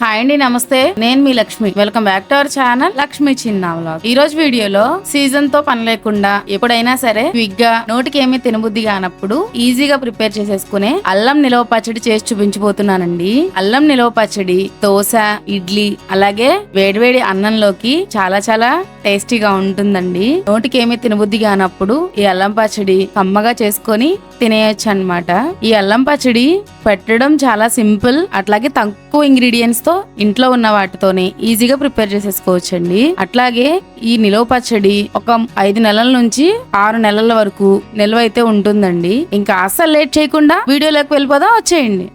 Hi అండి నమస్తే. నేను మీ Lakshmi. Welcome back to our channel Lakshmi చిన్న వ్లాగ్ ఈ రోజు వీడియోలో సీజన్తో పని లేకుండా ఎప్పుడైనా సరే క్విక్గా నోటికి ఏమీ తినబుద్ధి కానప్పుడు ఈజీగా ప్రిపేర్ చేసేసుకునే అల్లం నిలవ పచ్చడి చేసి చూపించబోతున్నానండి. అల్లం నిలవ పచ్చడి దోశ ఇడ్లీ అలాగే వేడివేడి అన్నంలోకి చాలా చాలా టేస్టీగా ఉంటుందండి. నోటికి ఏమీ తినబుద్ధి కానప్పుడు ఈ అల్లం పచ్చడి కమ్మగా చేసుకొని తినేయొచ్చు అన్నమాట ఈ అల్లం పచ్చడి పెట్టడం చాలా సింపుల్ అట్లాగే తక్కువ ఇంగ్రీడియంట్స్ తో ఇంట్లో ఉన్న వాటితోనే ఈజీగా ప్రిపేర్ చేసేసుకోవచ్చండి. అట్లాగే ఈ నిలవ పచ్చడి ఒక ఐదు నెలల నుంచి ఆరు నెలల వరకు నిల్వ అయితే ఉంటుందండి. ఇంకా అస్సలు లేట్ చేయకుండా వీడియోలోకి వెళ్ళిపోదాం వచ్చేయండి.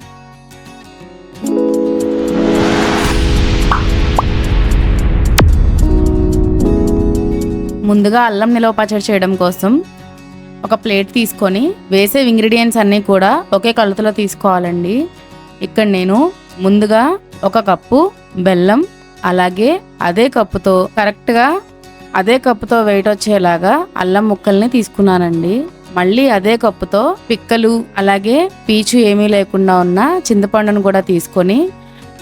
ముందుగా అల్లం నిలవ పచ్చడి చేయడం కోసం ఒక ప్లేట్ తీసుకొని వేసే ఇంగ్రీడియంట్స్ అన్నీ కూడా ఒకే కొలతలో తీసుకోవాలండి. ఇక్కడ నేను ముందుగా ఒక కప్పు బెల్లం అలాగే అదే కప్పుతో కరెక్ట్గా అదే కప్పుతో వెయిట్ వచ్చేలాగా అల్లం ముక్కల్ని తీసుకున్నానండి. మళ్ళీ అదే కప్పుతో పిక్కలు అలాగే పీచు ఏమీ లేకుండా ఉన్న చింతపండును కూడా తీసుకొని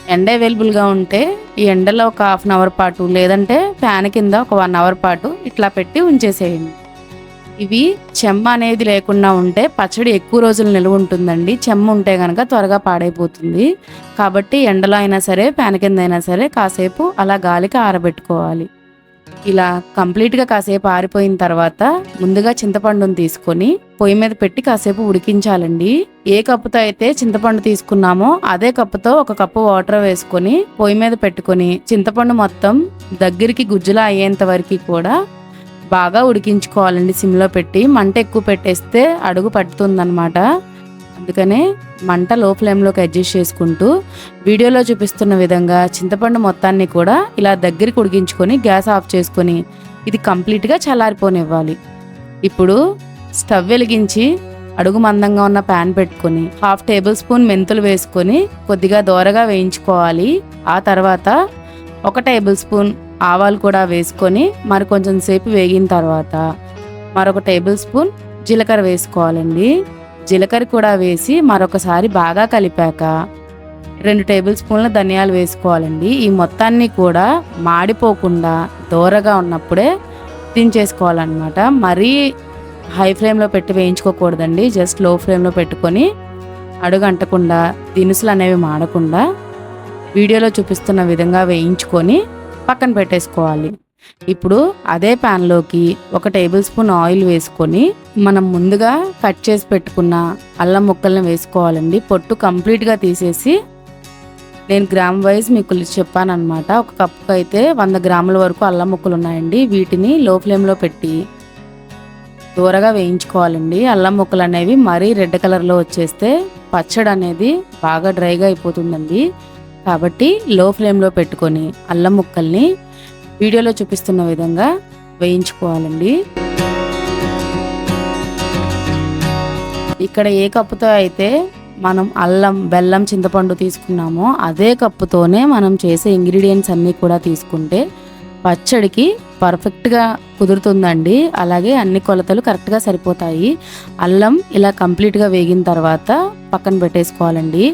ఎండ అవైలబుల్గా ఉంటే ఈ ఎండలో ఒక హాఫ్ అన్ అవర్ పాటు లేదంటే ఫ్యాన్ కింద ఒక వన్ అవర్ పాటు ఇట్లా పెట్టి ఉంచేసేయండి. ఇవి చెమ్మ అనేది లేకుండా ఉంటే పచ్చడి ఎక్కువ రోజులు నిలువ ఉంటుందండి. చెమ్మ ఉంటే కనుక త్వరగా పాడైపోతుంది. కాబట్టి ఎండలో అయినా సరే ఫ్యాన్ కింద అయినా సరే కాసేపు అలా గాలికి ఆరబెట్టుకోవాలి. ఇలా కంప్లీట్గా కాసేపు ఆరిపోయిన తర్వాత ముందుగా చింతపండుని తీసుకొని పొయ్యి మీద పెట్టి కాసేపు ఉడికించాలండి. ఏ కప్పుతో అయితే చింతపండు తీసుకున్నామో అదే కప్పుతో ఒక కప్పు వాటర్ వేసుకొని పొయ్యి మీద పెట్టుకొని చింతపండు మొత్తం దగ్గరికి గుజ్జులా అయ్యేంత వరకు కూడా బాగా ఉడికించుకోవాలండి సిమ్లో పెట్టి. మంట ఎక్కువ పెట్టేస్తే అడుగు పట్టుతుందనమాట అందుకనే మంట లో ఫ్లేమ్లోకి అడ్జస్ట్ చేసుకుంటూ వీడియోలో చూపిస్తున్న విధంగా చింతపండు మొత్తాన్ని కూడా ఇలా దగ్గరికి ఉడికించుకొని గ్యాస్ ఆఫ్ చేసుకొని ఇది కంప్లీట్గా చల్లారిపోనివ్వాలి. ఇప్పుడు స్టవ్ వెలిగించి అడుగు మందంగా ఉన్న ప్యాన్ పెట్టుకొని హాఫ్ టేబుల్ స్పూన్ మెంతులు వేసుకొని కొద్దిగా దోరగా వేయించుకోవాలి. ఆ తర్వాత ఒక టేబుల్ స్పూన్ ఆవాలు కూడా వేసుకొని మరి కొంచెం సేపు వేగిన తర్వాత మరొక టేబుల్ స్పూన్ జీలకర్ర వేసుకోవాలండి. జీలకర్ర కూడా వేసి మరొకసారి బాగా కలిపాక రెండు టేబుల్ స్పూన్ల ధనియాలు వేసుకోవాలండి. ఈ మొత్తాన్ని కూడా మాడిపోకుండా దోరగా ఉన్నప్పుడే దించేసుకోవాలన్నమాట మరీ హై ఫ్లేమ్లో పెట్టి వేయించుకోకూడదండి. జస్ట్లో ఫ్లేమ్లో పెట్టుకొని అడుగు అంటకుండా దినుసులు అనేవి మాడకుండా వీడియోలో చూపిస్తున్న విధంగా వేయించుకొని పక్కన పెట్టేసుకోవాలి. ఇప్పుడు అదే ప్యాన్లోకి ఒక టేబుల్ స్పూన్ ఆయిల్ వేసుకొని మనం ముందుగా కట్ చేసి పెట్టుకున్న అల్లం ముక్కల్ని వేసుకోవాలండి. పొట్టు కంప్లీట్గా తీసేసి నేను గ్రామ్ వైజ్ మీకు చెప్పాను అనమాట ఒక కప్పుకి అయితే వంద గ్రాముల వరకు అల్లం ముక్కలు ఉన్నాయండి. వీటిని లో ఫ్లేమ్లో పెట్టి దూరగా వేయించుకోవాలండి. అల్లం ముక్కలు అనేవి మరీ రెడ్ కలర్లో వచ్చేస్తే పచ్చడి అనేది బాగా డ్రైగా అయిపోతుందండి. కాబట్టి లో ఫ్లేమ్లో పెట్టుకొని అల్లం ముక్కల్ని వీడియోలో చూపిస్తున్న విధంగా వేయించుకోవాలండి. ఇక్కడ ఏ కప్పుతో అయితే మనం అల్లం బెల్లం చింతపండు తీసుకున్నామో అదే కప్పుతోనే మనం చేసే ఇంగ్రీడియంట్స్ అన్నీ కూడా తీసుకుంటే పచ్చడికి పర్ఫెక్ట్గా కుదురుతుందండి. అలాగే అన్ని కొలతలు కరెక్ట్గా సరిపోతాయి. అల్లం ఇలా కంప్లీట్గా వేగిన తర్వాత పక్కన పెట్టేసుకోవాలండి.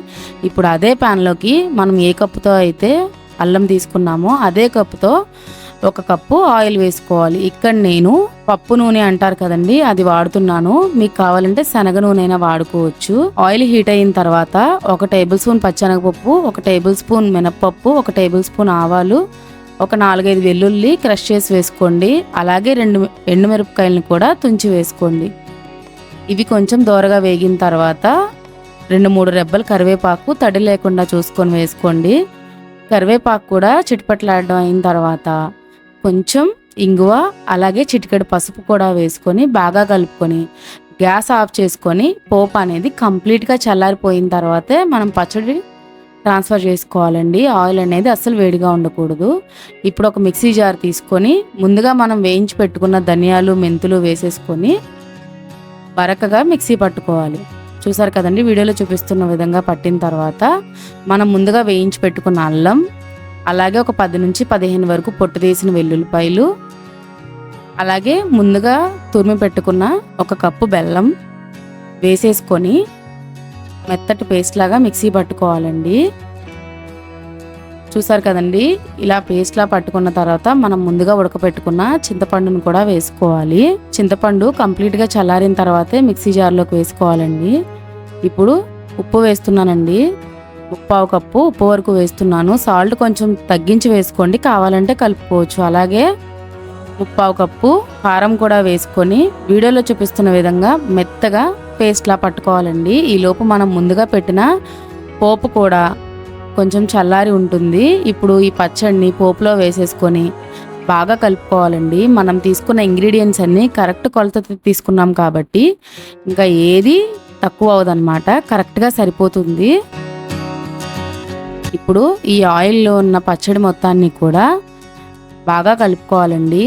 ఇప్పుడు అదే ప్యాన్లోకి మనం ఏ కప్పుతో అయితే అల్లం తీసుకున్నామో అదే కప్పుతో ఒక కప్పు ఆయిల్ వేసుకోవాలి. ఇక్కడ నేను పప్పు నూనె అంటారు కదండి అది వాడుతున్నాను. మీకు కావాలంటే శనగ నూనె అయినా వాడుకోవచ్చు. ఆయిల్ హీట్ అయిన తర్వాత ఒక టేబుల్ స్పూన్ పచ్చెనగపప్పు ఒక టేబుల్ స్పూన్ మినప్పప్పు ఒక టేబుల్ స్పూన్ ఆవాలు ఒక నాలుగైదు వెల్లుల్లి క్రష్ చేసి వేసుకోండి. అలాగే రెండు ఎండుమిరపకాయలను కూడా తుంచి వేసుకోండి. ఇవి కొంచెం దోరగా వేగిన తర్వాత రెండు మూడు రెబ్బలు కరివేపాకు తడి లేకుండా చూసుకొని వేసుకోండి. కరివేపాకు కూడా చిటిపట్లాడడం అయిన తర్వాత కొంచెం ఇంగువ అలాగే చిటికెడు పసుపు కూడా వేసుకొని బాగా కలుపుకొని గ్యాస్ ఆఫ్ చేసుకొని పోపు అనేది కంప్లీట్గా చల్లారిపోయిన తర్వాతే మనం పచ్చడి ట్రాన్స్ఫర్ చేసుకోవాలండి. ఆయిల్ అనేది అస్సలు వేడిగా ఉండకూడదు. ఇప్పుడు ఒక మిక్సీ జార్ తీసుకొని ముందుగా మనం వేయించి పెట్టుకున్న ధనియాలు మెంతులు వేసేసుకొని బరకగా మిక్సీ పట్టుకోవాలి. చూసారు కదండి వీడియోలో చూపిస్తున్న విధంగా పట్టిన తర్వాత మనం ముందుగా వేయించి పెట్టుకున్న అల్లం అలాగే ఒక పది నుంచి పదిహేను వరకు పొట్టు తీసిన వెల్లుల్లిపాయలు అలాగే ముందుగా తురిమి పెట్టుకున్న ఒక కప్పు బెల్లం వేసేసుకొని మెత్తటి పేస్ట్ లాగా మిక్సీ పట్టుకోవాలండి. చూసారు కదండి? ఇలా పేస్ట్లా పట్టుకున్న తర్వాత మనం ముందుగా ఉడకపెట్టుకున్న చింతపండును కూడా వేసుకోవాలి. చింతపండు కంప్లీట్గా చల్లారిన తర్వాతే మిక్సీ జార్లోకి వేసుకోవాలండి. ఇప్పుడు ఉప్పు వేస్తున్నానండి. ముప్పావు కప్పు ఉప్పు వరకు వేస్తున్నాను. సాల్ట్ కొంచెం తగ్గించి వేసుకోండి. కావాలంటే కలుపుకోవచ్చు. అలాగే ముప్పావు కప్పు కారం కూడా వేసుకొని వీడియోలో చూపిస్తున్న విధంగా మెత్తగా పేస్ట్లా పట్టుకోవాలండి. ఈ లోపు మనం ముందుగా పెట్టిన పోపు కూడా కొంచెం చల్లారి ఉంటుంది. ఇప్పుడు ఈ పచ్చడిని పోపులో వేసేసుకొని బాగా కలుపుకోవాలండి. మనం తీసుకున్న ఇంగ్రీడియంట్స్ అన్నీ కరెక్ట్ కొలత తీసుకున్నాం కాబట్టి ఇంకా ఏది తక్కువ అవదనమాట కరెక్ట్గా సరిపోతుంది. ఇప్పుడు ఈ ఆయిల్లో ఉన్న పచ్చడి మొత్తాన్ని కూడా బాగా కలుపుకోవాలండి.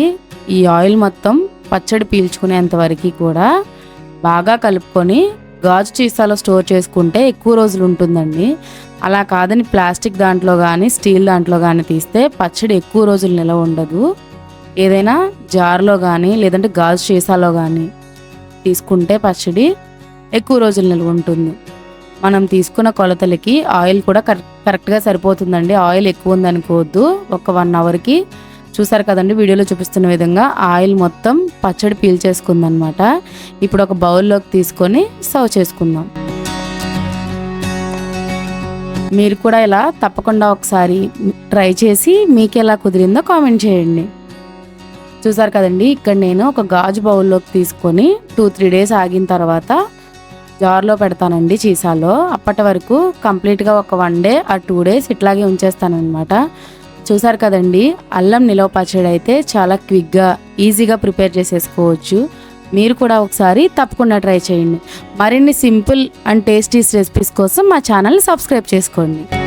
ఈ ఆయిల్ మొత్తం పచ్చడి పీల్చుకునేంత వరకు కూడా బాగా కలుపుకొని గాజు చీసాలో స్టోర్ చేసుకుంటే ఎక్కువ రోజులు ఉంటుందండి. అలా కాదని ప్లాస్టిక్ దాంట్లో కానీ స్టీల్ దాంట్లో కానీ తీస్తే పచ్చడి ఎక్కువ రోజులు నిలవ ఉండదు. ఏదైనా జార్లో కానీ లేదంటే గాజు సీసాలో కానీ తీసుకుంటే పచ్చడి ఎక్కువ రోజులు నిల్వ ఉంటుంది. మనం తీసుకున్న కొలతలకి ఆయిల్ కూడా కరెక్ట్ కరెక్ట్గా సరిపోతుందండి. ఆయిల్ ఎక్కువ ఉందనుకోవద్దు. ఒక వన్ అవర్కి చూసారు కదండి వీడియోలో చూపిస్తున్న విధంగా ఆయిల్ మొత్తం పచ్చడి పీల్చేసుకుందనమాట ఇప్పుడు ఒక బౌల్లోకి తీసుకొని సర్వ్ చేసుకుందాం. మీరు కూడా ఇలా తప్పకుండా ఒకసారి ట్రై చేసి మీకు ఎలా కుదిరిందో కామెంట్ చేయండి. చూసారు కదండి ఇక్కడ నేను ఒక గాజు బౌల్లోకి తీసుకొని టూ త్రీ డేస్ ఆగిన తర్వాత జార్లో పెడతానండి చీసాలో. అప్పటి వరకు కంప్లీట్గా ఒక వన్ డే ఆ టూ డేస్ ఇట్లాగే ఉంచేస్తానమాట చూసారు కదండి అల్లం నిలవ పచ్చడి అయితే చాలా క్విక్గా ఈజీగా ప్రిపేర్ చేసేసుకోవచ్చు. మీరు కూడా ఒకసారి తప్పకుండా ట్రై చేయండి. మరిన్ని సింపుల్ అండ్ టేస్టీస్ రెసిపీస్ కోసం మా ఛానల్ని సబ్స్క్రైబ్ చేసుకోండి.